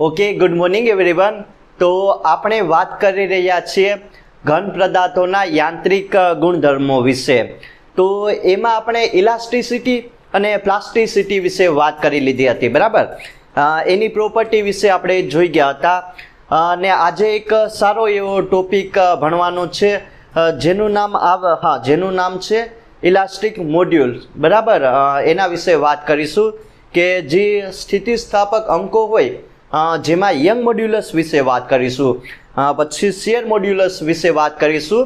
Okay good morning everyone તો આપણે વાત કરી રહ્યા છીએ ઘન પદાર્થોના યાંત્રિક ગુણધર્મો વિશે. તો એમાં આપણે ઇલાસ્ટિસિટી અને પ્લાસ્ટિસિટી વિશે વાત કરી લીધી હતી, બરાબર? એની પ્રોપર્ટી વિશે આપણે જોઈ ગયા હતા. અને આજે એક સારો એવો ટોપિક ભણવાનો છે. જેનું નામ આવ, હા, જેનું નામ છે ઇલાસ્ટિક મોડ્યુલ બરાબર? એના વિશે વાત કરીશું કે જે સ્થિતિસ્થાપક અંકો હોય જેમાં યંગ મોડ્યુલસ વિશે વાત કરીશું. પછી શેર મોડ્યુલસ વિશે વાત કરીશું.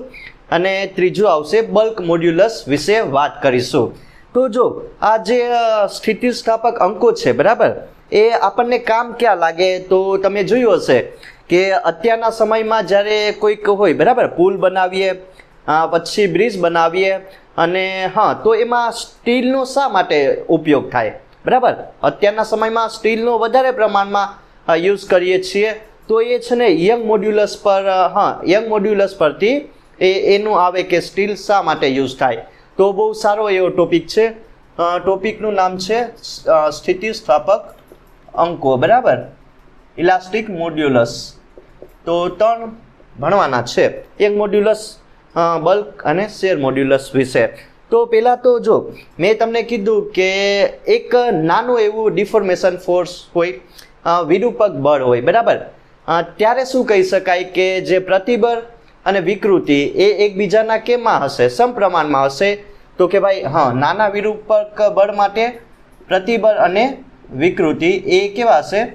અને ત્રીજું આવશે બલ્ક મોડ્યુલસ વિશે વાત કરીશું. તો જો, આ જે સ્થિતિસ્થાપક અંકો છે, બરાબર? એ આપણને કામ ક્યાં લાગે? તો તમે જોયું હશે કે અત્યારના સમયમાં જ્યારે કોઈક હોય, બરાબર? પુલ બનાવીએ પછી બ્રિજ બનાવીએ, અને હા, તો એમાં સ્ટીલનો શા માટે ઉપયોગ થાય? બરાબર? અત્યારના સમયમાં સ્ટીલનો વધારે પ્રમાણમાં યુઝ કરીએ છીએ. તો એ છે ને યંગ મોડ્યુલસ પર હા, યંગ મોડ્યુલસ પરથી એ એનું આવે કે સ્ટીલ શા માટે યુઝ થાય. તો બહુ સારો એવો ટોપિક છે. ટોપિકનું નામ છે સ્થિતિસ્થાપક અંકો, બરાબર? ઇલાસ્ટિક મોડ્યુલસ તો ત્રણ ભણવાના છે. એક મોડ્યુલસ બલ્ક અને શેર મોડ્યુલસ વિશે. તો પહેલાં તો જો, મેં તમને કીધું કે એક નાનું એવું ડિફોર્મેશન ફોર્સ હોય વિરૂપક બળ હોય, બરાબર? ત્યારે શું કહી શકાય કે જે પ્રતિબળ અને વિકૃતિ એ એકબીજાના કેમાં હશે? સમપ્રમાણમાં હશે? તો કે ભાઈ, હા, નાના વિરૂપક બળ માટે પ્રતિબળ અને વિકૃતિ એ કેવા હશે?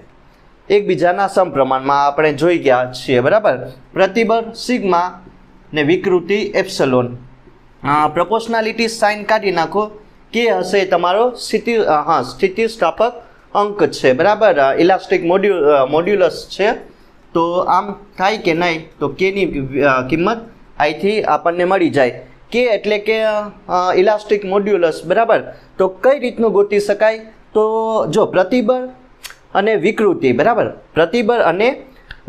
એકબીજાના સમપ્રમાણમાં આપણે જોઈ ગયા છીએ, બરાબર? પ્રતિબળ, સિગ્મા ને વિકૃતિ, એપ્સલોન. પ્રપોર્શનાલિટી સાઇન કાઢી નાખો. કે હશે તમારો સ્થિતિ હા, સ્થિતિસ્થાપક અંક છે, બરાબર? ઇલાસ્ટિક મોડ્યુ મોડ્યુલસ છે. તો આમ થાય કે નહીં, તો કેની કિંમત અહીંથી આપણને મળી જાય. કે એટલે કે ઇલાસ્ટિક મોડ્યુલસ બરાબર? તો કઈ રીતનું ગોતી શકાય? તો જો પ્રતિબળ અને વિકૃતિ, બરાબર? પ્રતિબળ અને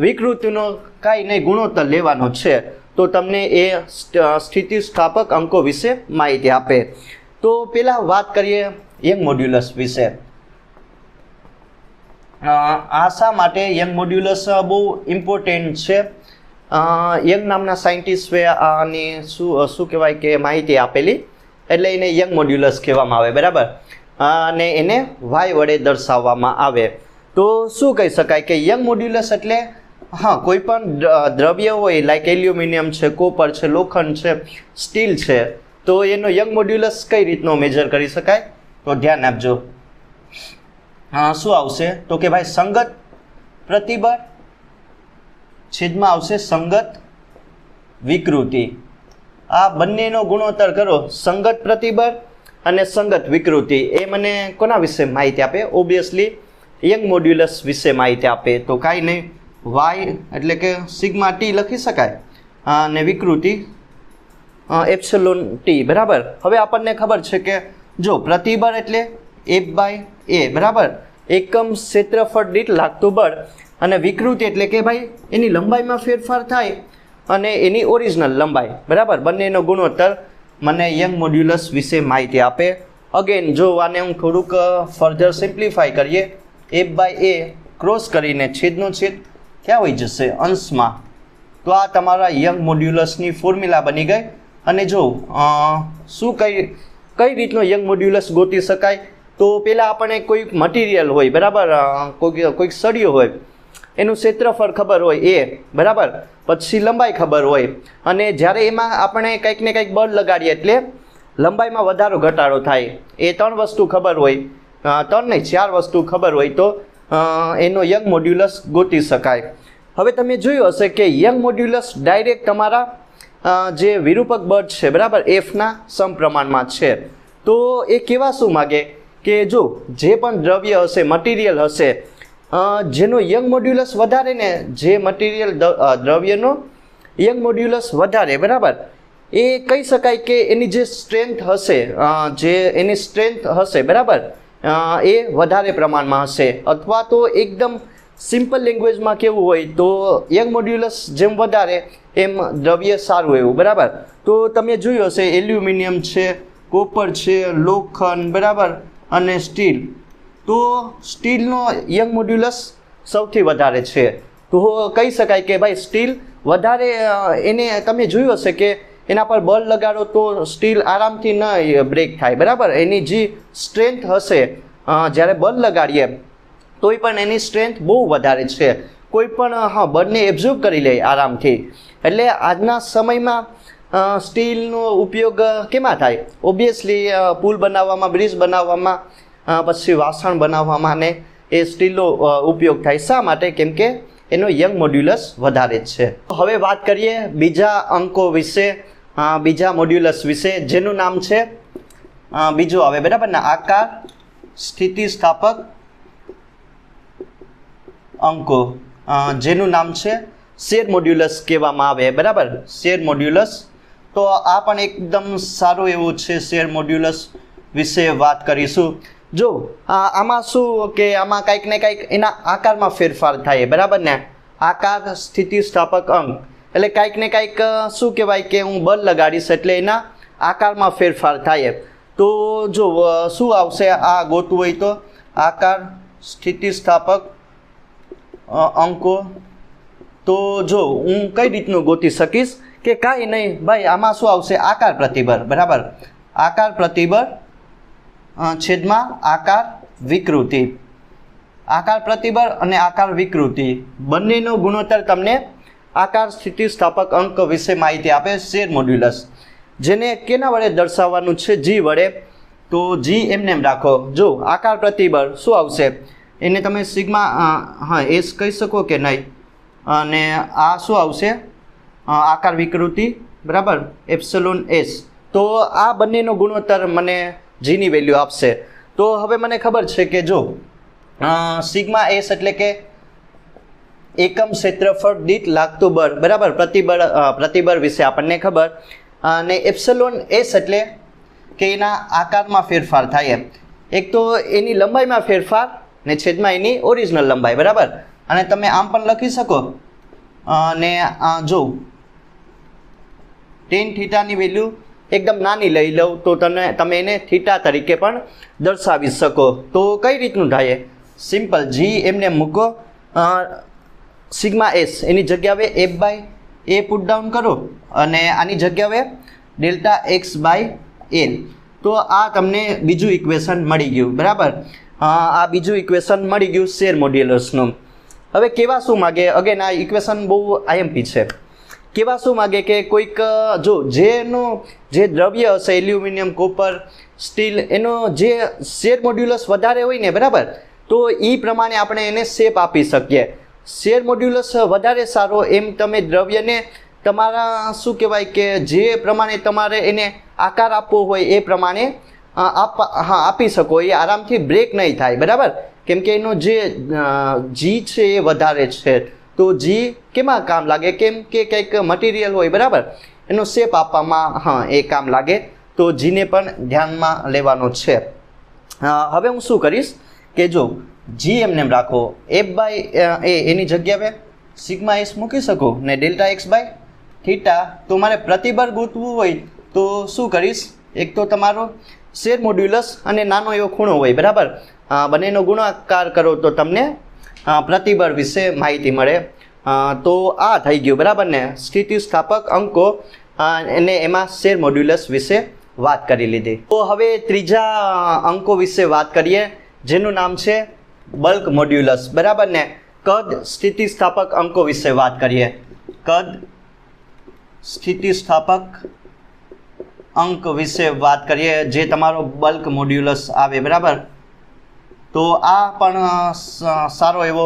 વિકૃતિનો કાંઈ નહીં, ગુણોત્તર લેવાનો છે. તો તમને એ સ્થિતિસ્થાપક અંકો વિશે માહિતી આપે. તો પહેલાં વાત કરીએ યંગ મોડ્યુલસ વિશે. અ, આ શા માટે યંગ મોડ્યુલસ બહુ ઇમ્પોર્ટન્ટ છે? યંગ નામના સાયન્ટિસ્ટે આની શું શું કહેવાય કે માહિતી આપેલી? એટલે એને યંગ મોડ્યુલસ કહેવામાં આવે બરાબર? અને એને વાય વડે દર્શાવવામાં આવે. તો શું કહી શકાય કે યંગ મોડ્યુલસ એટલે? હા કોઈ પણ દ્રવ્ય હોય લાઈક એલ્યુમિનિયમ છે કોપર છે લોખંડ છે સ્ટીલ છે તો એનો યંગ મોડ્યુલસ કઈ રીતનો મેજર કરી શકાય? તો ધ્યાન આપજો. શું આવશે? તો કે ભાઈ સંગત પ્રતિબળ, છેદમાં આવશે સંગત વિકૃતિ. આ બંનેનો ગુણોત્તર કરો. સંગત પ્રતિબળ અને સંગત વિકૃતિ. એ મને કોના વિશે માહિતી આપે? ઓબ્વિયસલી યંગ મોડ્યુલસ વિશે માહિતી આપે. તો કાંઈ નહીં. વાય એટલે કે સિગ્મા ટી લખી શકાય. અને વિકૃતિ એપ્સલોન ટી. બરાબર? હવે આપણને ખબર છે કે જો પ્રતિબળ એટલે એફ બાય એ, બરાબર? એકમ ક્ષેત્રફળ દીઠ લાગતું બળ અને વિકૃતિ એટલે કે ભાઈ એની લંબાઈમાં ફેરફાર થાય અને એની ઓરિજિનલ લંબાઈ, બરાબર? બંનેનો ગુણોત્તર મને યંગ મોડ્યુલસ વિશે માહિતી આપે. અગેન જો આને હું થોડુંક ફર્ધર સિમ્પ્લિફાય કરીએ એ બાય એ ક્રોસ કરીને છેદનો છેદ ક્યાં હોઈ જશે? અંશમાં. તો આ તમારા યંગ મોડ્યુલસની ફોર્મ્યુલા બની ગઈ. અને જો શું કઈ કઈ રીતનો યંગ મોડ્યુલસ ગોતી શકાય? તો પહેલાં આપણે કોઈક મટીરિયલ હોય, બરાબર? કોઈક કોઈક સળિયો હોય, એનું ક્ષેત્રફળ ખબર હોય, એ, બરાબર? પછી લંબાઈ ખબર હોય. અને જ્યારે એમાં આપણે કંઈક ને કંઈક બળ લગાડીએ એટલે લંબાઈમાં વધારો, ઘટાડો થાય. એ ત્રણ વસ્તુ ખબર હોય. ત્રણ નહીં, ચાર વસ્તુ ખબર હોય તો એનો યંગ મોડ્યુલસ ગોતી શકાય. હવે તમે જોયું હશે કે યંગ મોડ્યુલસ ડાયરેક્ટ તમારા જે વિરૂપક બળ છે, બરાબર? એફના સમપ્રમાણમાં છે. તો એ કેવા શું માગે? કે જો જે પણ દ્રવ્ય હશે મટીરિયલ હશે જેનો યંગ મોડ્યુલસ વધારે ને જે મટીરિયલ દ્રવ્યનો યંગ મોડ્યુલસ વધારે, બરાબર? એ કહી શકાય કે એની જે સ્ટ્રેન્થ હશે જે એની સ્ટ્રેન્થ હશે, બરાબર? એ વધારે પ્રમાણમાં હશે. અથવા તો એકદમ સિમ્પલ લેંગ્વેજમાં કેવું હોય તો યંગ મોડ્યુલસ જેમ વધારે, એમ દ્રવ્ય સારું એવું, બરાબર? તો તમે જોયું હશે, એલ્યુમિનિયમ છે, કોપર છે, લોખંડ, બરાબર? અને સ્ટીલ. તો સ્ટીલનો યંગ મોડ્યુલસ સૌથી વધારે છે. તો કહી શકાય કે ભાઈ સ્ટીલ વધારે એને તમે જોયું હશે કે એના પર બળ લગાડો તો સ્ટીલ આરામથી ન બ્રેક થાય, બરાબર? એની જે સ્ટ્રેન્થ હશે જ્યારે બળ લગાડીએ, તોય પણ એની સ્ટ્રેન્થ બહુ વધારે છે. કોઈ પણ હા, બળને એબ્ઝોર્બ કરી લે આરામથી. એટલે આજના સમયમાં સ્ટીલનો ઉપયોગ કેમાં થાય? ઓબ્વિયસલી પુલ બનાવવામાં, બ્રિજ બનાવવામાં પછી વાસણ બનાવવામાં ને એ સ્ટીલનો ઉપયોગ થાય. શા માટે? કેમ કે એનો યંગ મોડ્યુલસ વધારે જ છે. હવે વાત કરીએ બીજા અંકો વિશે બીજા મોડ્યુલસ વિશે, જેનું નામ છે બીજું આવે, બરાબર ને? આકાર, સ્થિતિસ્થાપક અંકો. જેનું નામ છે, શેર મોડ્યુલસ કહેવામાં આવે, બરાબર? શેર મોડ્યુલસ તો આ પણ એકદમ સારું એવું છે શેર મોડ્યુલસ વિશે વાત કરીશું. જો આમાં શું કે આમાં કંઈક ને કંઈક એના આકારમાં ફેરફાર થાય, બરાબર ને? આકાર સ્થિતિસ્થાપક અંક. એટલે કંઈક ને કંઈક શું કહેવાય કે હું બળ લગાડીશ એટલે એના આકારમાં ફેરફાર થાય. તો જો શું આવશે આ ગોતવું હોય તો? આકાર સ્થિતિસ્થાપક અંકો. તો જો, હું કઈ રીતનું ગોતી શકીશ? કે કાંઈ નહીં, ભાઈ, આમાં શું આવશે? આકાર પ્રતિબળ, બરાબર? આકાર પ્રતિબળ છેદમાં આકાર વિકૃતિ. આકાર પ્રતિબળ અને આકાર વિકૃતિ. બંનેનો ગુણોત્તર તમને આકાર સ્થિતિસ્થાપક અંક વિશે માહિતી આપે શેર મોડ્યુલસ જેને કેના વડે દર્શાવવાનું છે? જી વડે. તો જી એમને એમ રાખો. જો આકાર પ્રતિબળ શું આવશે? એને તમે સિગ્મા હા, એસ કહી શકો કે નહીં? અને આ શું આવશે? આકાર વિકૃતિ, બરાબર? Epsilon S. તો આ બંનેનો ગુણોત્તર મને જીની વેલ્યુ આપશે. તો હવે મને ખબર છે કે જો સિગ્મા એસ એટલે કે એકમ ક્ષેત્રફળ દીઠ લાગતું બળ, બરાબર? પ્રતિબળ પ્રતિબળ વિશે આપણને ખબર. અને એપ્સલોન એસ એટલે કે એના આકારમાં ફેરફાર થાય એમ. એક તો એની લંબાઈમાં ફેરફાર ને છેદમાં એની ઓરિજિનલ લંબાઈ, બરાબર? અને તમે આમ પણ લખી શકો. અને જો ટેન થીટાની વેલ્યુ એકદમ નાની લઈ લઉં તો તમે તમે એને થીટા તરીકે પણ દર્શાવી શકો. તો કઈ રીતનું થાય સિમ્પલ જી એમને મૂકો. સિગ્મા એસ એની જગ્યાએ F by A put down કરો અને આની જગ્યાએ ડેલ્ટા એક્સ બાય એલ તો આ તમને બીજું ઇક્વેશન મળી ગયું, બરાબર? આ બીજું ઇક્વેશન મળી ગયું શેર મોડ્યુલર્સનું હવે કેવા શું માગે? અગેન આ ઇક્વેશન બહુ આઈએમપી છે. કેવા શું માગે કે કોઈક જો જેનું જે દ્રવ્ય હશે, એલ્યુમિનિયમ, કોપર, સ્ટીલ, એનો જે શેર મોડ્યુલસ વધારે હોય ને, બરાબર? તો એ પ્રમાણે આપણે એને શેપ આપી શકીએ. શેર મોડ્યુલસ વધારે સારો એમ તમે દ્રવ્યને તમારા, શું કહેવાય કે જે પ્રમાણે તમારે એને આકાર આપવો હોય એ પ્રમાણે આપ, હા, આપી શકો. એ આરામથી બ્રેક નહીં થાય, બરાબર? કેમ કે એનો જે જી છે એ વધારે છે. તો જી કેમાં કામ લાગે? કેમ કે કંઈક મટીરિયલ હોય, બરાબર? એનો શેપ આપવામાં, હા, એ કામ લાગે. તો જીને પણ ધ્યાનમાં લેવાનો છે. હવે હું શું કરીશ કે જો જી એમને એમ રાખો એફ બાય એ, એની જગ્યાએ સિગ્મા એસ મૂકી શકો ને ડેલ્ટા એક્સ બાય થીટા. તો મારે પ્રતિબળ ગોતવું હોય તો શું કરીશ? એક તો તમારો શેર મોડ્યુલસ અને નાનો એવો ખૂણો હોય, બરાબર? બંનેનો ગુણાકાર કરો તો તમને પ્રતિબળ વિશે માહિતી મળે. તો આ થઈ ગયું, બરાબર ને? સ્થિતિસ્થાપક અંકો અને એમાં શેર મોડ્યુલસ વિશે વાત કરી લીધી. તો હવે ત્રીજા અંકો વિશે વાત કરીએ, જેનું નામ છે બલ્ક મોડ્યુલસ બરાબર ને? કદ સ્થિતિસ્થાપક અંકો વિશે વાત કરીએ. કદ સ્થિતિસ્થાપક અંક વિશે વાત કરીએ, જે તમારો બલ્ક મોડ્યુલસ આવે, બરાબર? તો આ પણ સારો એવો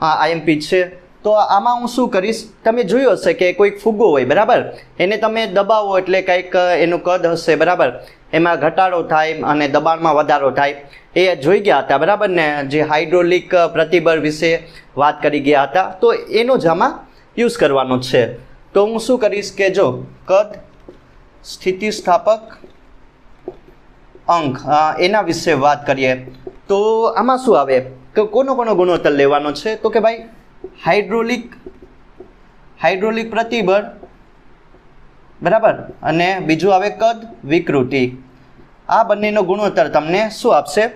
આઈએમપી છે. તો આમાં હું શું કરીશ? તમે જોયું હશે કે કોઈક ફુગ્ગો હોય, બરાબર? એને તમે દબાવો એટલે કંઈક એનું કદ હશે, બરાબર? એમાં ઘટાડો થાય અને દબાણમાં વધારો થાય. એ જોઈ ગયા હતા, બરાબર ને? જે હાઇડ્રોલિક પ્રતિબળ વિશે વાત કરી ગયા હતા. તો એનો જ આમાં યુઝ કરવાનો છે. તો હું શું કરીશ કે જો, કદ, સ્થિતિસ્થાપક અંક એના વિશે વાત કરીએ. તો આમાં શું આવે? કે કોનો કોનો ગુણોત્તર લેવાનો છે? તો કે ભાઈ, હાઇડ્રોલિક હાઇડ્રોલિક પ્રતિબળ, બરાબર? અને બીજું આવે કદ, વિકૃતિ. આ બંનેનો ગુણોત્તર તમને શું આપશે?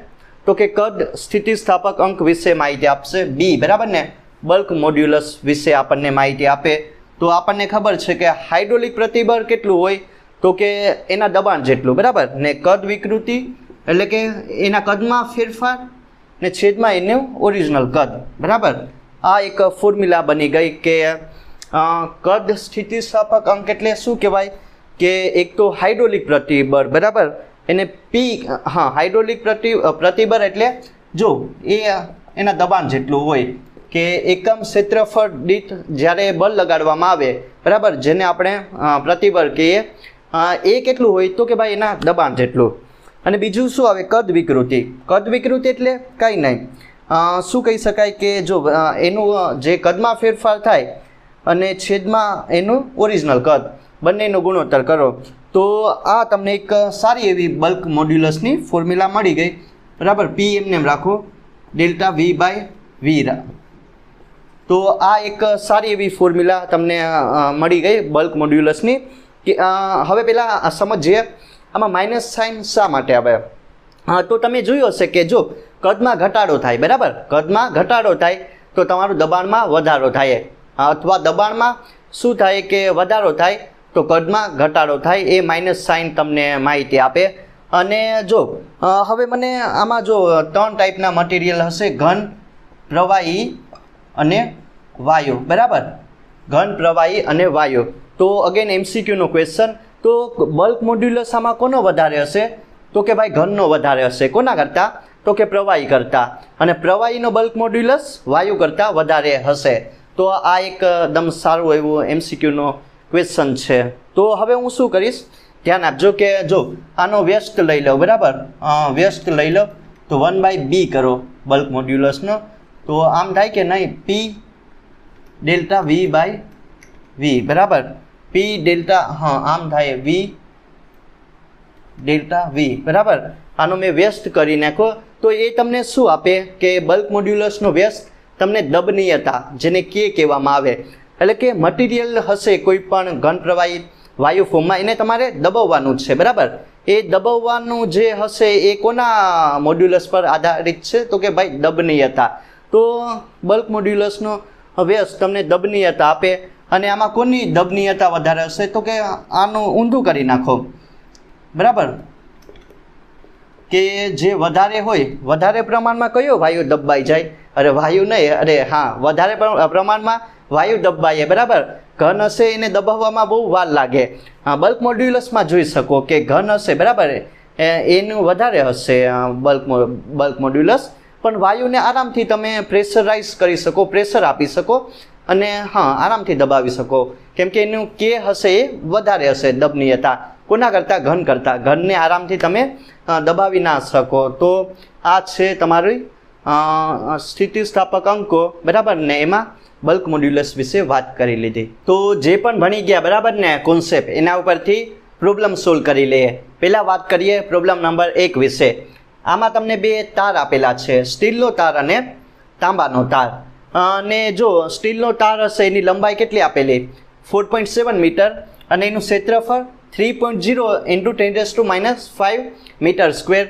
તો કે કદ સ્થિતિસ્થાપક અંક વિશે માહિતી આપશે. બી બરાબર ને? બલ્ક મોડ્યુલસ વિશે આપણને માહિતી આપે. તો આપણને ખબર છે કે હાઇડ્રોલિક પ્રતિબળ કેટલું હોય? તો કે એના દબાણ જેટલું, બરાબર? ને કદ વિકૃતિ એટલે કે એના કદમાં ફેરફાર ને છેદમાં એનું ઓરિજિનલ કદ. બરાબર? આ એક ફોર્મ્યુલા બની ગઈ કે કદ સ્થિતિસ્થાપક અંક એટલે શું કહેવાય? કે એક તો હાઇડ્રોલિક પ્રતિબળ બરાબર? એને પી હા હાઇડ્રોલિક પ્રતિ પ્રતિબળ એટલે જો, એ એના દબાણ જેટલું હોય કે એકમ ક્ષેત્રફળ દીઠ જ્યારે બળ લગાડવામાં આવે, બરાબર? જેને આપણે પ્રતિબળ કહીએ એ કેટલું હોય તો કે ભાઈ એના દબાણ જેટલું. અને બીજું શું આવે? કદ વિકૃતિ. કદ વિકૃતિ એટલે કાંઈ નહીં. શું કહી શકાય કે જો એનું જે કદમાં ફેરફાર થાય અને છેદમાં એનું ઓરિજિનલ કદ, બંનેનો ગુણોત્તર કરો. તો આ તમને એક સારી એવી બલ્ક મોડ્યુલસની ફોર્મ્યુલા મળી ગઈ. બરાબર? પી એમને એમ રાખો. ડેલ્ટા વી બાય વી તો આ એક સારી એવી ફોર્મ્યુલા તમને મળી ગઈ બલ્ક મોડ્યુલસની કે હવે પહેલાં સમજીએ. આમાં માઇનસ સાઇન શા માટે આવે? તો તમે જોયું હશે કે જો કદમાં ઘટાડો થાય, બરાબર? કદમાં ઘટાડો થાય તો તમારું દબાણમાં વધારો થાય. અથવા દબાણમાં શું થાય કે વધારો થાય તો કદમાં ઘટાડો થાય, એ માઇનસ સાઇન તમને માહિતી આપે. અને જો હવે મને આમાં જો ત્રણ ટાઈપના મટીરિયલ હશે, ઘન, પ્રવાહી અને વાયુ, બરાબર? ઘન, પ્રવાહી અને વાયુ. તો અગેન એમસીક્યુનો ક્વેશ્ચન તો બલ્ક મોડ્યુલસ આમાં કોનો વધારે હશે? તો કે ભાઈ ઘનનો વધારે હશે. કોના કરતાં? તો કે પ્રવાહી કરતાં. અને પ્રવાહીનો બલ્ક મોડ્યુલસ વાયુ કરતાં વધારે હશે. તો આ એકદમ સારું એવું એમસીક્યુનો ક્વેશ્ચન છે. તો હવે હું શું કરીશ? ધ્યાન આપજો કે જો, આનો વ્યસ્ત લઈ લો, બરાબર? વ્યસ્ત લઈ લો. તો વન બાય બી કરો બલ્ક મોડ્યુલસનો તો આમ થાય કે નહીં? પી ડેલ્ટા વી બાય વી બરાબર? પી ડેલ્ટા હા, આમ થાય વી ડેલ્ટા વી બરાબર? આનો મેં વ્યસ્ત કરી નાખો તો એ તમને શું આપે? કે બલ્ક મોડ્યુલસનો વ્યસ્ત તમને દબનીયતા, જેને કે કહેવામાં આવે. એટલે કે મટીરિયલ હશે કોઈ પણ ઘન પ્રવાહી વાયુ ફોર્મમાં એને તમારે દબાવવાનું છે, બરાબર? એ દબાવવાનું જે હશે એ કોના મોડ્યુલસ પર આધારિત છે? તો કે ભાઈ દબનીયતા. તો બલ્ક મોડ્યુલસનો વ્યસ્ત તમને દબનીયતા આપે. અને આમાં કોની દબનીયતા વધારે હશે તો કે આનું ઊંધું કરી નાખો. બરાબર? કે જે વધારે હોય, વધારે પ્રમાણમાં કયો વાયુ દબાઈ જાય? અરે વાયુ નહીં, અરે હા, વધારે પ્ર- પ્રમાણમાં વાયુ દબાઈએ, બરાબર? ઘન હશે એને દબાવવામાં બહુ વાર લાગે. હા, બલ્ક મોડ્યુલસમાં જોઈ શકો કે ઘન હશે, બરાબર? એનું વધારે હશે બલ્ક બલ્ક મોડ્યુલસ. પણ વાયુને આરામથી તમે પ્રેશરાઇઝ કરી શકો, પ્રેશર આપી શકો. અને હા, આરામથી દબાવી શકો. કેમ કે એનું કે હશે એ વધારે હશે દબનીયતા. કોના કરતાં? ઘન કરતાં. ઘનને આરામથી તમે દબાવી ના શકો. તો આ છે તમારી સ્થિતિસ્થાપક અંકો. બરાબર ને? એમાં બલ્ક મોડ્યુલસ વિશે વાત કરી લીધી. તો જે પણ ભણી ગયા, બરાબર ને? કોન્સેપ્ટ એના ઉપરથી પ્રોબ્લેમ સોલ્વ કરી લઈએ. પહેલાં વાત કરીએ પ્રોબ્લેમ નંબર એક વિશે. આમાં તમને બે તાર આપેલા છે. સ્ટીલનો તાર અને તાંબાનો તાર. અને જો સ્ટીલનો તાર હશે, એની લંબાઈ કેટલી આપેલી? ફોર પોઈન્ટ સેવન મીટર અને એનું ક્ષેત્રફળ three point zero into ten to minus five metre square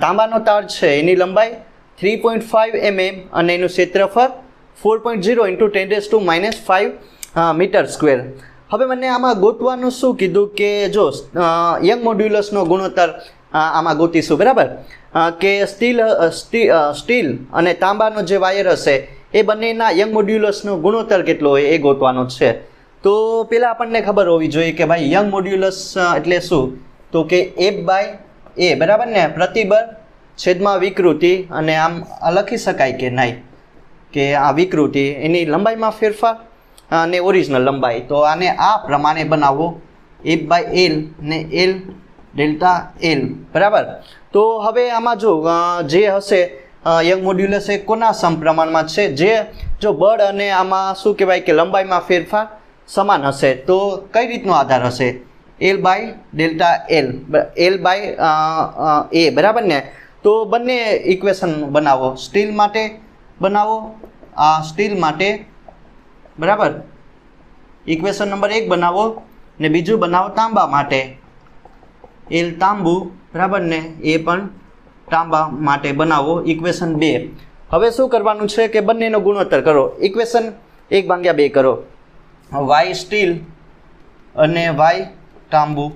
તાંબાનો તાર છે, એની લંબાઈ થ્રી પોઈન્ટ ફાઇવ એમએમ અને એનું ક્ષેત્રફળ four point zero into ten to minus five metre square હવે મને આમાં ગોતવાનું શું કીધું કે જો યંગ મોડ્યુલસનો ગુણોત્તર આમાં ગોતીશું, બરાબર? કે સ્ટીલ સ્ટી- સ્ટીલ અને તાંબાનો જે વાયર હશે એ બંનેના યંગ મોડ્યુલસનો ગુણોત્તર કેટલો હોય એ ગોતવાનો છે. તો પહેલાં આપણને ખબર હોવી જોઈએ કે ભાઈ યંગ મોડ્યુલસ એટલે શું? તો કે એફ બાય એ બરાબર ને? પ્રતિબળ છેદમાં વિકૃતિ અને આમ લખી શકાય કે નહીં? કે આ વિકૃતિ, એની લંબાઈમાં ફેરફાર અને ઓરિજિનલ લંબાઈ. તો આને આ પ્રમાણે બનાવવો એફ બાય એલ ને એલ ડેલ્ટા એલ બરાબર? તો હવે આમાં જો જે હશે યંગ મોડ્યુલસ એ કોના સમપ્રમાણમાં છે? જે જો બળ અને આમાં શું કહેવાય કે લંબાઈમાં ફેરફાર સમાન હશે. તો કઈ રીતનો આધાર હશે? L by delta L L by A બરાબર ને? તો બંને ઇક્વેશન બનાવો. સ્ટીલ માટે બનાવો. આ સ્ટીલ માટે બરાબર? ઇક્વેશન નંબર એક બનાવો ને બીજું બનાવો તાંબા માટે. એલ તાંબુ. બરાબર ને? એ પણ તાંબા માટે બનાવો ઇક્વેશન બે. હવે શું કરવાનું છે કે બંનેનો ગુણોત્તર કરો. ઇક્વેશન એક ભાગ્યા બે કરો. વાય સ્ટીલ અને વાય તાંબુ.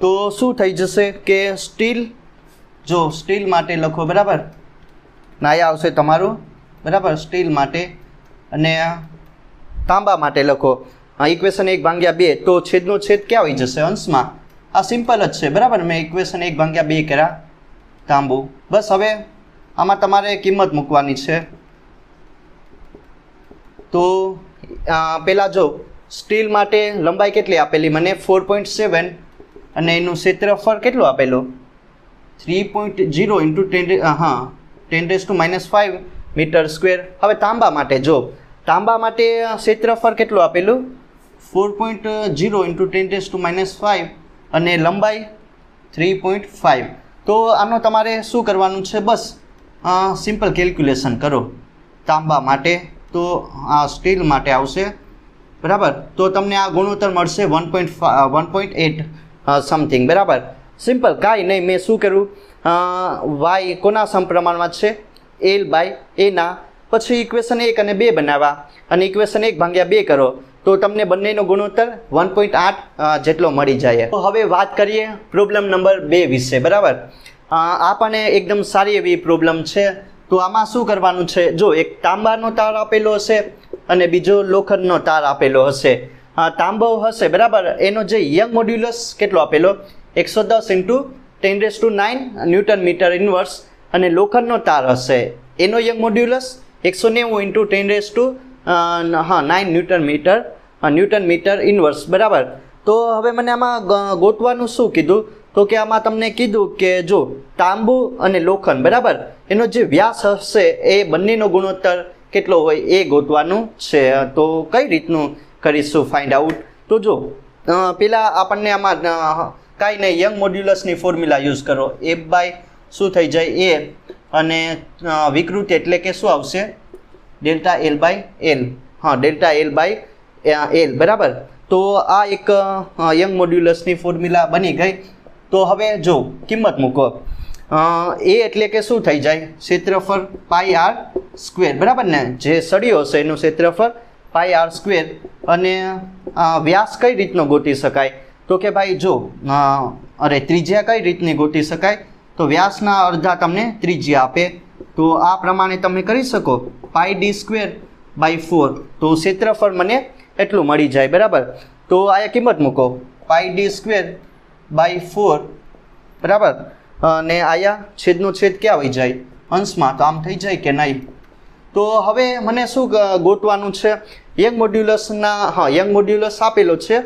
તો શું થઈ જશે કે સ્ટીલ જો સ્ટીલ માટે લખો બરાબર? નાયા આવશે તમારું. બરાબર? સ્ટીલ માટે અને તાંબા માટે લખો. ઇક્વેશન એક ભાગ્યા બે. તો છેદનો છેદ ક્યાં આવી જશે અંશમાં? આ સિમ્પલ જ છે. બરાબર? મેં ઇક્વેશન એક ભાગ્યા બે કર્યા. તાંબુ. બસ હવે આમાં તમારે કિંમત મૂકવાની છે. તો પહેલાં જો, સ્ટીલ માટે લંબાઈ કેટલી આપેલી? મને ફોર પોઈન્ટ સેવન અને એનું ક્ષેત્રફળ કેટલું આપેલું? Three point zero into ten હા ten raise to minus five metre square હવે તાંબા માટે જો, તાંબા માટે ક્ષેત્રફળ કેટલું આપેલું? Four point zero into ten raise to minus five અને લંબાઈ થ્રી પોઈન્ટ ફાઇવ તો આનો તમારે શું કરવાનું છે? બસ સિમ્પલ કેલ્ક્યુલેશન કરો. તાંબા માટે તો આ સ્ટીલ માટે આવશે. બરાબર? તો તમને આ ગુણોત્તર મળશે one point one point eight something બરાબર? સિમ્પલ કાંઈ નહીં. મેં શું કર્યું? વાય કોના સમપ્રમાણમાં છે? એલ બાય એના પછી ઇક્વેશન એક અને બે બનાવવા. અને ઇક્વેશન એક ભાગ્યા બે કરો. તો તમને બંનેનો ગુણોત્તર વન પોઈન્ટ આઠ જેટલો મળી જાય. તો હવે વાત કરીએ પ્રોબ્લેમ નંબર બે વિશે, બરાબર? આ પણ એકદમ સારી એવી પ્રોબ્લેમ છે. તો આમાં શું કરવાનું છે? જો એક તાંબાનો તાર આપેલો હશે અને બીજો લોખંડનો તાર આપેલો હશે. તાંબો હશે, બરાબર? એનો જે યંગ મોડ્યુલસ કેટલો આપેલો? એકસો દસ into ten raise to nine newton metre inverse અને લોખંડનો તાર હશે. એનો યંગ મોડ્યુલસ એકસો નેવું ઇન્ટુ ટેન રેસ ટુ હા nine newton metre newton metre inverse બરાબર? તો હવે મને આમાં ગોતવાનું શું કીધું? તો કે આમાં તમને કીધું કે જો, તાંબુ અને લોખંડ, બરાબર? એનો જે વ્યાસ હશે એ બંનેનો ગુણોત્તર કેટલો હોય એ ગોતવાનું છે. તો કઈ રીતનું કરીશું ફાઇન્ડ આઉટ તો જો પહેલાં આપણને આમાં કાંઈ નહીં યંગ મોડ્યુલસની ફોર્મ્યુલા યુઝ કરો. એ બાય શું થઈ જાય? એ અને વિકૃતિ એટલે કે શું આવશે? ડેલ્ટા એલ બાય એલ હા, ડેલ્ટા એલ બાય એલ, બરાબર? તો આ એક યંગ મોડ્યુલસની ફોર્મ્યુલા બની ગઈ. તો હવે જો, કિંમત મૂકો. એ એટલે કે શું થઈ જાય? ક્ષેત્રફળ પાઈ આર સ્ક્વેર, બરાબર ને? જે સળીઓ હશે એનું ક્ષેત્રફળ પાઈ આર સ્ક્વેર. અને વ્યાસ કઈ રીતનો ગોતી શકાય? તો કે ભાઈ જો અરે ત્રિજ્યા કઈ રીતની ગોતી શકાય? તો વ્યાસના અડધા તમને ત્રિજ્યા આપે. તો આ પ્રમાણે તમે કરી શકો. Pi D square by four. તો ક્ષેત્રફળ મને એટલું મળી જાય, બરાબર? તો આ કિંમત મૂકો. Pi D square by four બરાબર? અને આયા છેદનો છેદ ક્યાં આવી જાય? અંશમાં તો આમ થઈ જાય કે નહીં? તો હવે મને શું ગોતવાનું છે? યંગ મોડ્યુલસના, હા, યંગ મોડ્યુલસ આપેલો છે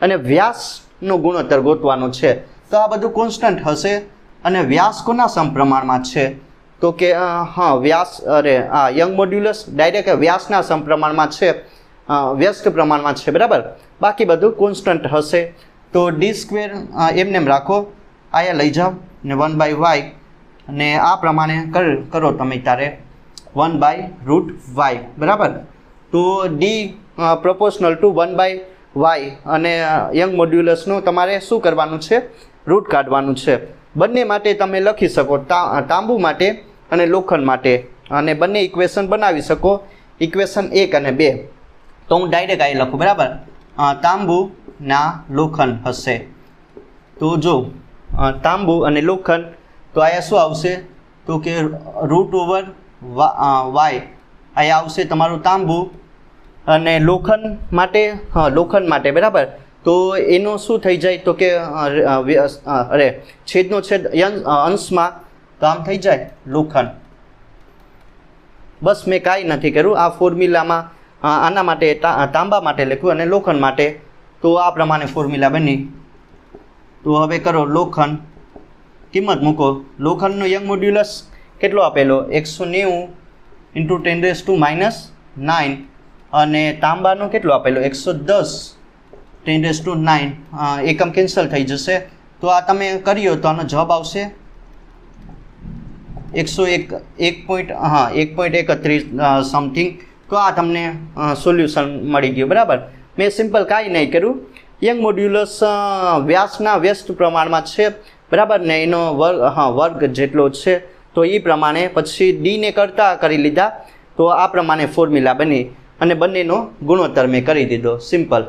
અને વ્યાસનો ગુણોત્તર ગોતવાનો છે. તો આ બધું કોન્સ્ટન્ટ હશે અને વ્યાસ કોના સમપ્રમાણમાં છે? તો કે હા, વ્યાસ, અરે, આ યંગ મોડ્યુલસ ડાયરેક્ટ વ્યાસના સમપ્રમાણમાં છે. વ્યસ્ત પ્રમાણમાં છે, બરાબર? બાકી બધું કોન્સ્ટન્ટ હશે. તો ડી સ્ક્વેર એમને એમ રાખો. આયા લઈ જાઓ ને વન બાય વાય અને આ પ્રમાણે કર તમે તારે. વન બાય રૂટ વાય બરાબર? તો D proportional to one by Y અને યંગ મોડ્યુલસનું તમારે શું કરવાનું છે? રૂટ કાઢવાનું છે. બંને માટે તમે લખી શકો તાંબુ માટે અને લોખંડ માટે. અને બંને ઇક્વેશન બનાવી શકો. ઇક્વેશન એક અને બે. તો હું ડાયરેક્ટ અહીં લખું, બરાબર? તાંબુ ના લોખંડ હશે. તો જો તાંબુ અને લોખંડ, તો અહીંયા શું આવશે? તો કે રૂટ ઓવર વાય અહીંયા આવશે તમારું તાંબુ અને લોખંડ માટે, હા, લોખંડ માટે, બરાબર? તો એનું શું થઈ જાય? તો કે અરે, છેદનો છેદ અંશમાં, તો આમ થઈ જાય લોખંડ. બસ મેં કાંઈ નથી કર્યું. આ ફોર્મ્યુલામાં આના માટે તાંબા માટે લખ્યું અને લોખંડ માટે. તો આ પ્રમાણે ફોર્મ્યુલા બની. તો હવે કરો લોખંડ. કિંમત મૂકો. લોખંડનો યંગ મોડ્યુલસ કેટલો આપેલો? એકસો નેવું into ten raise to minus nine અને તાંબાનો કેટલો આપેલો? એકસો દસ ટેન રેસ ટુ નાઇન એકમ કેન્સલ થઈ જશે. તો આ તમે કર્યો તો આનો જવાબ આવશે એકસો એક એક પોઈન્ટ હા, એક પોઈન્ટ એકત્રીસ સમથિંગ તો આ તમને સોલ્યુશન મળી ગયું, બરાબર? મેં સિમ્પલ કાંઈ નહીં કર્યું. યંગ મોડ્યુલસ વ્યાસના વ્યસ્ત પ્રમાણમાં છે, બરાબર? ને એનો વર્ગ, હા, વર્ગ જેટલો છે, તો એ પ્રમાણે પછી ડીને કરતા કરી લીધા. તો આ પ્રમાણે ફોર્મ્યુલા બની અને બંનેનો ગુણોત્તર મેં કરી દીધો. સિમ્પલ